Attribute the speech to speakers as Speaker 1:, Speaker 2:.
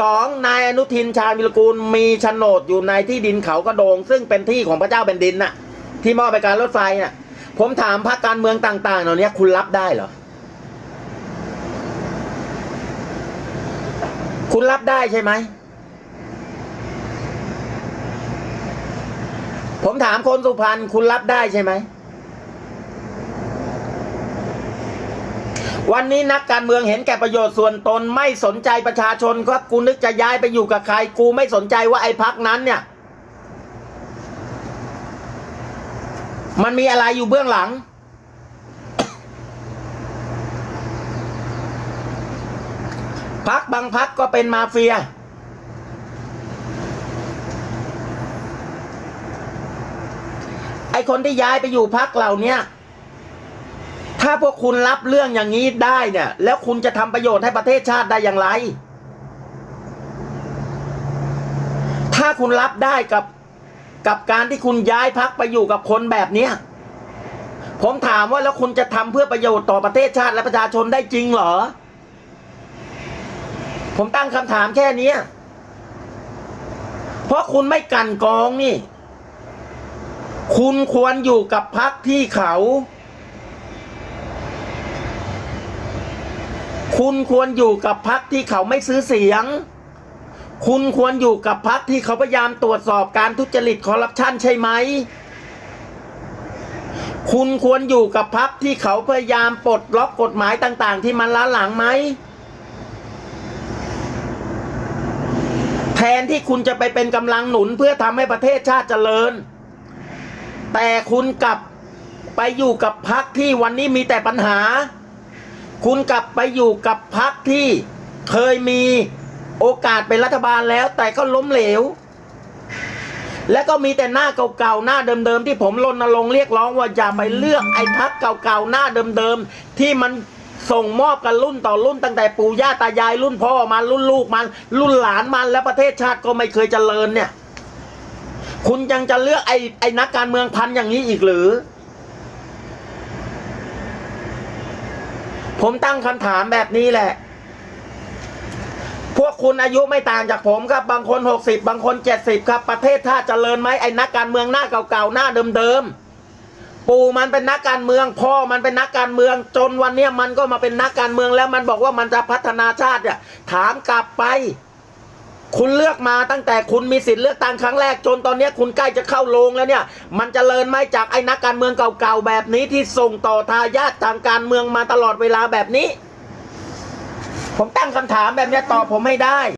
Speaker 1: สองนายอนุทินชาญวิรกูลมีโฉนดอยู่ในที่ดินเขากระโดง ซึ่งเป็นที่ของพระเจ้าแผ่นดินน่ะ ที่มอบไปการรถไฟน่ะ ผมถามพรรคการเมืองต่างๆเหล่านี้คุณรับได้เหรอ คุณรับได้ใช่ไหม ผมถามคนสุพรรณคุณรับได้ใช่ไหม วันนี้นักการเมืองเห็นแก่ประโยชน์ส่วนตนไม่สนใจประชาชนครับกูนึกจะย้ายไปอยู่กับใคร กูไม่สนใจว่าไอ้พักนั้นเนี่ย มันมีอะไรอยู่เบื้องหลัง พักบางพักก็เป็นมาเฟียไอคนที่ย้ายไปอยู่พักเหล่านี้ ถ้าพวกคุณรับเรื่องอย่างนี้ได้เนี่ย แล้วคุณจะทำประโยชน์ให้ประเทศชาติได้อย่างไร ถ้าคุณรับได้กับกับการที่คุณย้ายพักไปอยู่กับคนแบบเนี้ยผมถามว่าแล้วคุณจะทำเพื่อประโยชน์ต่อประเทศชาติและประชาชนได้จริงเหรอ ผมตั้งคำถามแค่นี้เพราะคุณไม่กันกองนี่ คุณควรอยู่กับพักที่เขา คุณควรอยู่กับพักที่เขาไม่ซื้อเสียง คุณควรอยู่กับพักที่เขาพยายามตรวจสอบการทุจริตคอร์รัปชันใช่ไหม คุณควรอยู่กับพักที่เขาพยายามปลดล็อกกฎหมายต่าง ๆ ที่มันล้าหลังไหม แทนที่คุณจะไปเป็นกำลังหนุนเพื่อทำให้ประเทศชาติเจริญ แต่คุณกลับไปอยู่กับพักที่วันนี้มีแต่ปัญหา คุณกลับไปอยู่กับพักที่เคยมีโอกาสเป็นรัฐบาลแล้ว แต่ก็ล้มเหลว และก็มีแต่หน้าเก่าๆหน้าเดิมๆที่ผมรณรงค์เรียกร้องว่าอย่าไปเลือกไอ้พักเก่าๆหน้าเดิมๆที่มันส่งมอบกันรุ่นต่อรุ่นตั้งแต่ปู่ย่าตายายรุ่นพ่อมันรุ่นลูกมัน รุ่นหลานมันและประเทศชาติก็ไม่เคยเจริญเนี่ย คุณยังจะเลือกไอ้ไอ้นักการเมืองพันอย่างนี้อีกหรือ ผมตั้งคำถามแบบนี้แหละ พวกคุณอายุไม่ต่างจากผมครับ บางคนหกสิบบางคนเจ็ดสิบครับ ประเทศชาติเจริญไหมไอ้นักการเมืองหน้าเก่าๆหน้าเดิมๆปู่มันเป็นนักการเมือง พ่อมันเป็นนักการเมือง จนวันเนี้ยมันก็มาเป็นนักการเมืองแล้วมันบอกว่ามันจะพัฒนาชาติเนี่ยถามกลับไป คุณเลือกมาตั้งแต่คุณมีสิทธิ์เลือกตั้งครั้งแรกจนตอนนี้คุณใกล้จะเข้าโรงแล้วเนี่ย มันจเจริญไหมจากไอ้นักการเมืองเก่าๆแบบนี้ที่ส่งต่อทายาททางการเมืองมาตลอดเวลาแบบนี้ ผมตั้งคำถามแบบนี้ตอบผมให้ได้